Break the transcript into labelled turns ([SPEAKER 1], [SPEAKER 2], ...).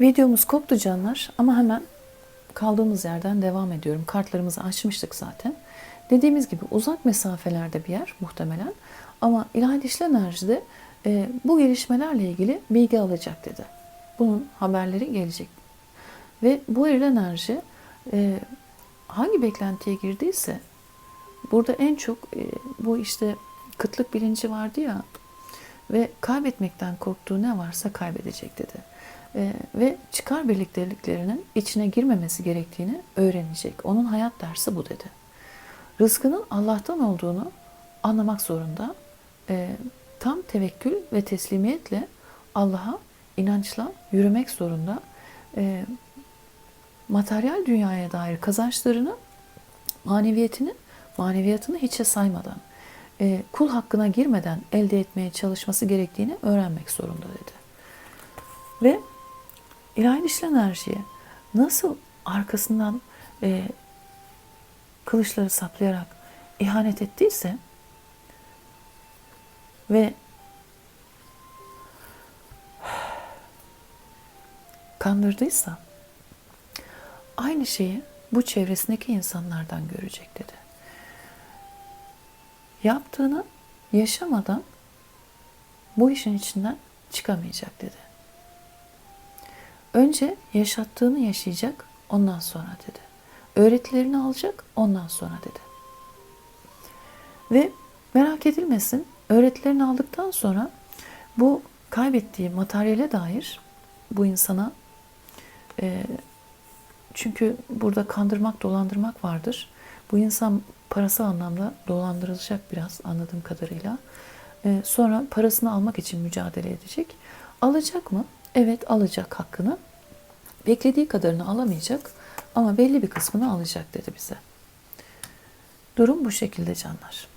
[SPEAKER 1] Videomuz koptu canlar ama hemen kaldığımız yerden devam ediyorum. Kartlarımızı açmıştık zaten. Dediğimiz gibi uzak mesafelerde bir yer muhtemelen ama ilahi dişli enerjide e, bu gelişmelerle ilgili bilgi alacak dedi. Bunun haberleri gelecek. Ve bu eril enerji e, hangi beklentiye girdiyse burada en çok e, bu işte kıtlık bilinci vardı ya ve kaybetmekten korktuğu ne varsa kaybedecek dedi. Ee, ve çıkar birlikteliklerinin içine girmemesi gerektiğini öğrenecek. Onun hayat dersi bu dedi. Rızkının Allah'tan olduğunu anlamak zorunda. Ee, tam tevekkül ve teslimiyetle Allah'a inançla yürümek zorunda. Ee, materyal dünyaya dair kazançlarını, maneviyetini, maneviyatını hiçe saymadan, e, kul hakkına girmeden elde etmeye çalışması gerektiğini öğrenmek zorunda dedi. Ve ilahi dişli enerjiye nasıl arkasından e, kılıçları saplayarak ihanet ettiyse ve kandırdıysa aynı şeyi bu çevresindeki insanlardan görecek dedi. Yaptığını yaşamadan bu işin içinden çıkamayacak dedi. Önce yaşattığını yaşayacak, ondan sonra dedi. Öğretilerini alacak, ondan sonra dedi. Ve merak edilmesin, öğretilerini aldıktan sonra bu kaybettiği materyale dair bu insana e, çünkü burada kandırmak, dolandırmak vardır. Bu insan parasal anlamda dolandırılacak biraz anladığım kadarıyla. E, sonra parasını almak için mücadele edecek. Alacak mı? Evet alacak hakkını. Beklediği kadarını alamayacak ama belli bir kısmını alacak dedi bize. Durum bu şekilde canlar.